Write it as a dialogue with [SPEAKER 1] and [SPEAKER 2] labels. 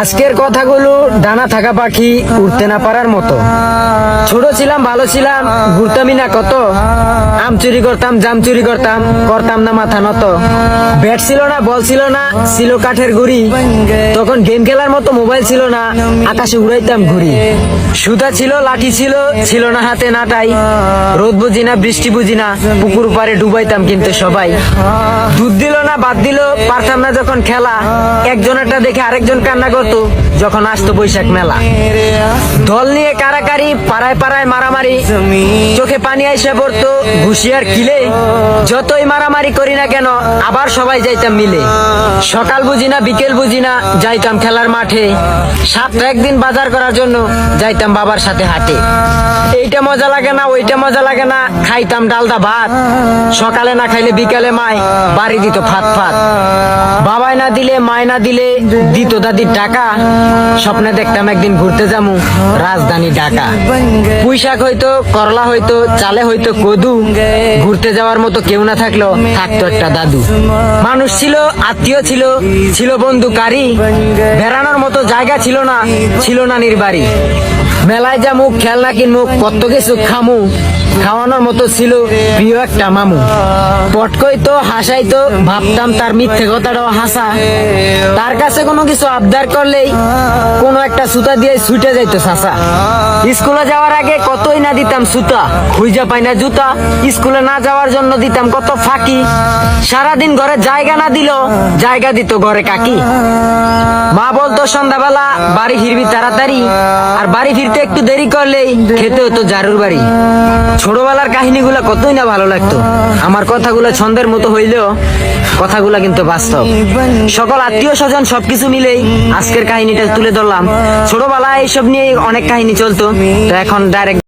[SPEAKER 1] আজকের কথাগুলো ডানা থাকা পাখি উঠতে না পারার মতো। ছোট ছিলাম, ভালো ছিলাম, ঘুরতামই না কত। আম চুরি করতাম, জাম চুরি করতাম করতাম না মাথা নত। ব্যাট ছিল না, বল ছিল না, ছিল কাঠের গুড়ি। তখন গেম খেলার মতো মোবাইল ছিল না, আকাশে উড়াইতাম ঘুরি সুতা ছিল, লাঠি ছিল ছিল না হাতে নাটাই রোদ বুঝি না, বৃষ্টি বুঝি না, পুকুর পারে ডুবাইতাম কিন্তু সবাই। দুধ দিল না, বাদ দিল, পারতাম না যখন খেলা। একজনেরটা দেখে আরেকজন কান্না করতো, যখন আসতো বৈশাখ মেলা। দল নিয়ে কারাকারি, পাড়ায় পাড়ায় মারামারি, চোখে পানি আইসা পড়তো ঘুষিয়ার কিলে, যতই মারামারি করি না কেন, আবার সবাই যাইতাম মিলে। সকাল বুঝি না, বিকেল বুঝি না, যাইতাম খেলার মাঠে। সাতটা একদিন বাজার করার জন্য যাইতাম বাবার সাথে হাটে। এইটা মজা লাগে না, ওইটা মজা লাগে না, খাইতাম ডালদা ভাত। সকালে না খাইলে বিকালে মায়, বাড়ি দিত ফাত ফাত বাবাই না দিলে, মায় না দিলে, দিত দাদির টাকা। স্বপ্নে দেখতাম একদিন ঘুরতে যামু, রাজধানী ঢাকা। পুঁইশাক হইতো, করলা হইতো, চালে হইতো কদু। ঘুরতে যাওয়ার মতো কেউ না থাকল থাকতো একটা দাদু। মানুষ ছিল, আত্মীয় ছিল ছিল বন্ধু কারি বেড়ানোর মতো জায়গা ছিল না ছিল না নির্বাড়ি। মেলায় যা মুখ, খেলনা মুখ কত কিছু খামু। খাওয়ানোর মতো ছিল প্রিয় একটা মামু। পটকইতো হাসাইতো ভাবতাম তার মিথ্যে কথাটাও হাসা। তার কাছে কোনো কিছু আবদার করলেই কোনো একটা সুতা দিয়ে ছুটে যাইতো সাসা। স্কুলে যাওয়ার আগে কতই না দিতাম সুতা, খুঁজা পাই না জুতা। স্কুলে না যাওয়ার জন্য দিতাম কত ফাঁকি। সারাদিন ঘরে জায়গা না দিল জায়গা দিত ঘরে কাকি। মা বলতো, সন্ধ্যাবেলা বাড়ি ফিরবি তাড়াতাড়ি, আর বাড়ি ফিরতে একটু দেরি করলেই খেতে হতো জারুর বাড়ি। ছোটবেলার কাহিনীগুলো কতই না ভালো লাগতো। আমার কথাগুলো ছন্দের মতো হইলেও কথাগুলো কিন্তু বাস্তব। সকল আত্মীয় স্বজন সবকিছু মিলেই আজকের কাহিনীটা তুলে ধরলাম। ছোটবেলায় এইসব নিয়ে অনেক কাহিনী চলতো। তো এখন ডাইরেক্ট